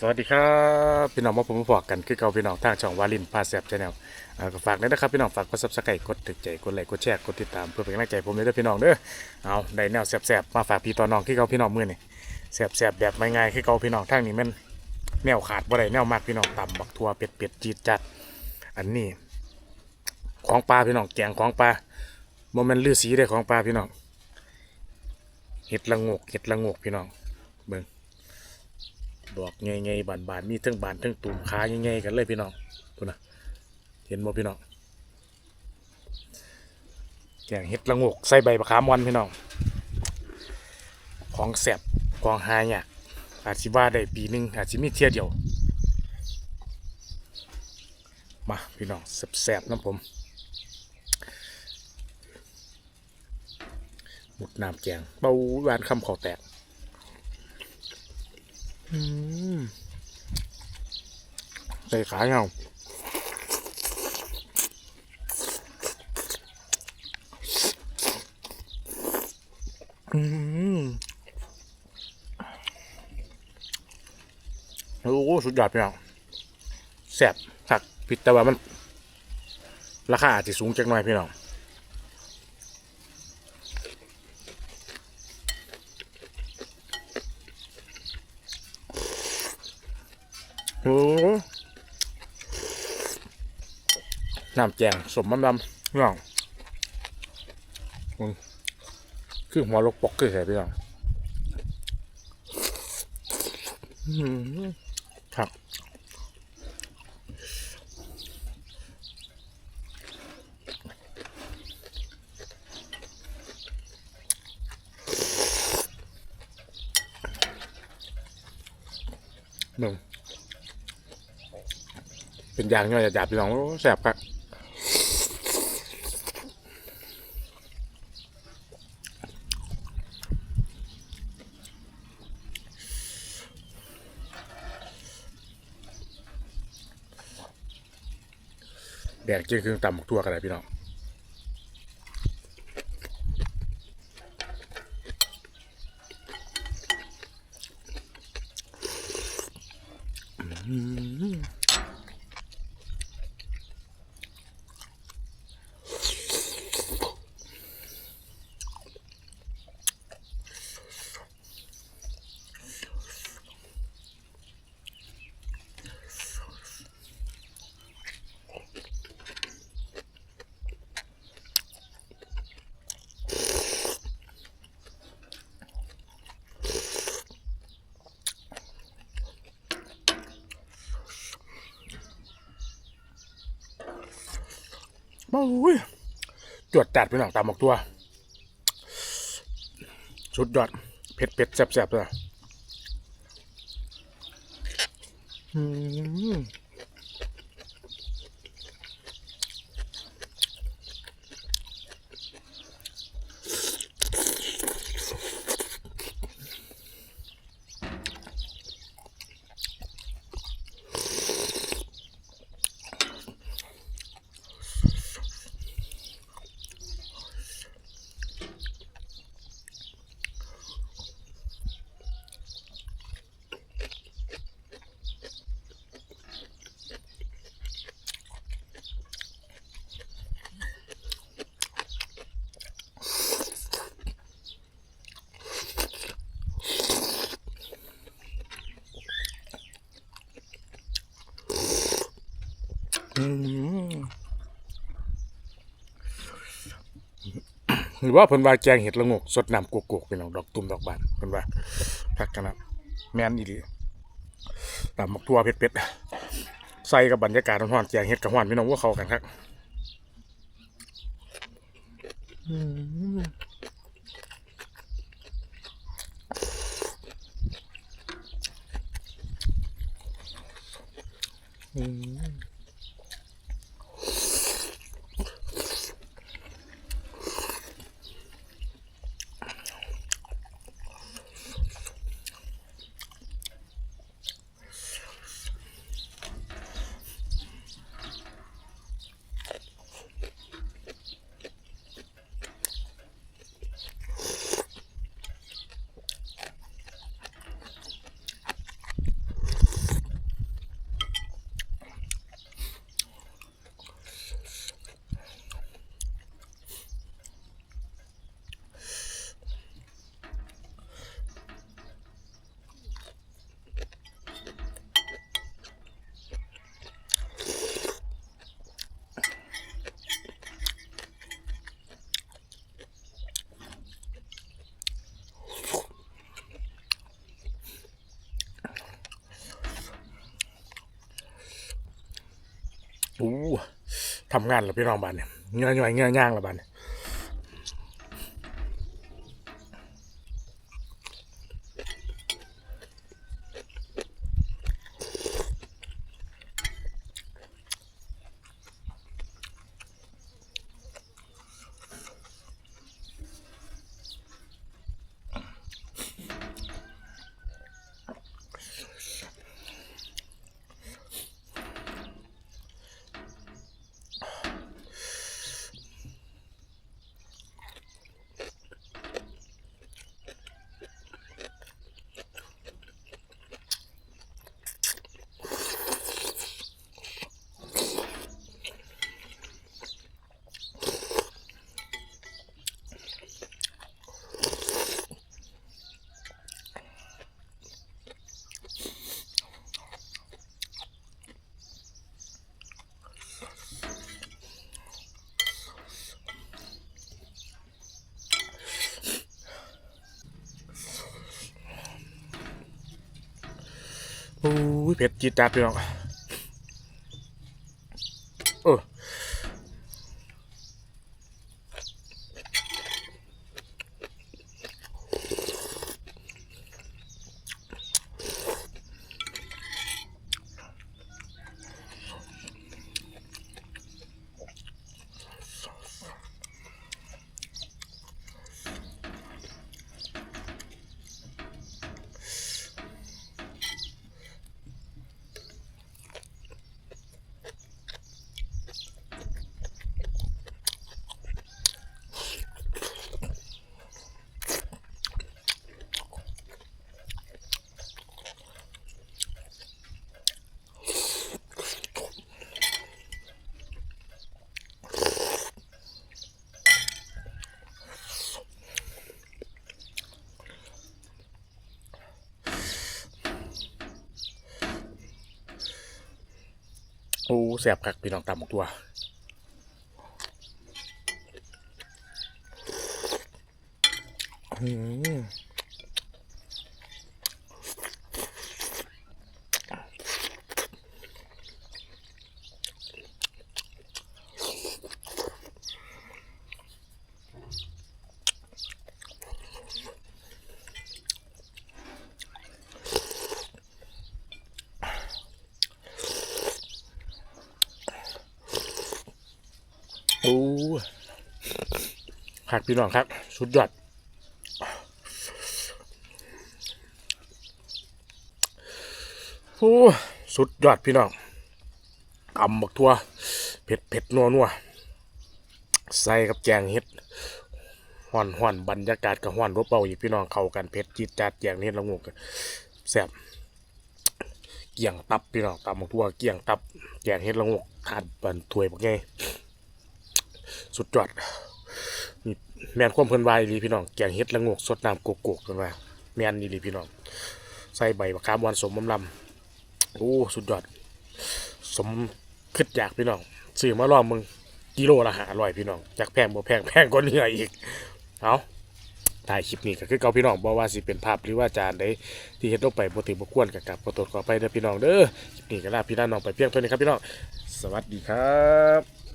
สวัสดีครับพี่น้องมาผมมาบอกกันคือเก่าพี่น้องทางช่องวาลินพาแซบชาแนลก็ฝากด้วยนะครับพี่น้องฝากกดซับสไครต์กดถึกใจกดไลค์กดแชร์กดติดตามเพื่อเป็นกำลังใจผมเลยด้อพี่น้องเด้อเอาได้แนวแสบๆมาฝากพี่ต่อน้องคือเก่าพี่น้องมือนี่แสบๆแบบไม่ง่ายคือเก่าพี่น้องทางนี้มันแนวขาดบ่ได้แนวมากพี่น้องต่ำบักทัวเป็ดเป็ดจีดจัด อันนี้ ของปลาพี่น้องแกงของปลาบ่แม่นลือสีเด้ของปลาพี่น้องเห็ดละงกเห็ดละงกพี่น้องเบิ่ง ดอกไงไงบานบานมีทั้งบานทั้งตุ่มขาไงไงกันเลยพี่น้องดูนะเห็นบ่พี่น้องแกงเห็ดละงกใส่ใบมะขามวันพี่น้องของแสบของหายเนี่ยอาจสิว่าได้ปีหนึงอาจสิมีเที่ยเดียว มาพี่น้องแสบๆน้ำผมหมุดน้ำแกงเบาหวานคำขอแตก ใส่ขาเงาอืมโอ้โหสุดยอดพี่น้องแซ่บผักผิดแต่ว่ามัน ราคาอาจจะสูงจักหน่อยพี่น้อง โอ้น้ำแจงสมมันดำน้องคือหัวลกปอกคือใส่พี่น้องครับหนึ่ง เป็นยางย่อยหยาบๆพี่น้องแสบครับแดงจริงคือต่ำหมกทั่วกันเลยพี่น้อง อ้ยจวดจัดพี่น้องตามบอกตัว สุดยอด เผ็ดเผ็ดแซ่บแซ่บเลยอืม อืม หรือว่าเพิ่นว่าแกงเห็ดละงกสดน้ำกวกๆเป็นของดอกตุ่มดอกบานเพิ่นว่าพักกันนะแม่นอีหลีตำหมกทั่วเผ็ดๆใส่กับบรรยากาศร้อนๆแกงเห็ดกับห่อนพี่น้องว่าเข้ากันครับอื อู้ทำงานแล้วพี่น้องบ้านเนี่ยเงยๆเงยย่างแล้วบ้านเนี่ย อ้เผ็ดจี๊ดจัดพี่น้อง แสบคักพี่น้องตำหมกตัวอืมโอ้ คักพี่น้องครับสุดยอดโอ้สุดยอดพี่น้องตำบักทั่วเผ็ดเผ็ดนัวนัวใส่กับแจงเห็ดห่อนห่อนบรรยากาศกับห่อนรบเบาอีกพี่น้องเข้ากันเผ็ดจีดจัดแจงเห็ดละงูกแซ่บเกี่ยงตับพี่น้องตำบักทั่วเกี่ยงตับแจงเห็ดละงูกทานบันถ้วยบักไงสุดยอด แมนความเพิ่นวายลีพี่น้องแกงเห็ดละงูกสดน้ำโกโก้กันว่าแมนนี่ลีพี่น้องใส่ใบมะขามวานสมมลำโอ้สุดยอด สมคิดอยากพี่น้องซื้อมาลองมึงกิโลละหาอร่อยพี่น้องจากแพงบ่แพงแพงกว่านื้ออีกเอาถ่ายคลิปนี้ก็คือเก่าพี่น้องบ่ว่าสิเป็นภาพหรือว่าจานใดที่เฮ็ดลงไปบ่ถือบ่ควรกับกับขอโทษขอไปเด้อพี่น้องเด้อคลิปนี้ก็ลาพี่น้องไปเพียงเท่านี้ครับพี่น้องสวัสดีครับ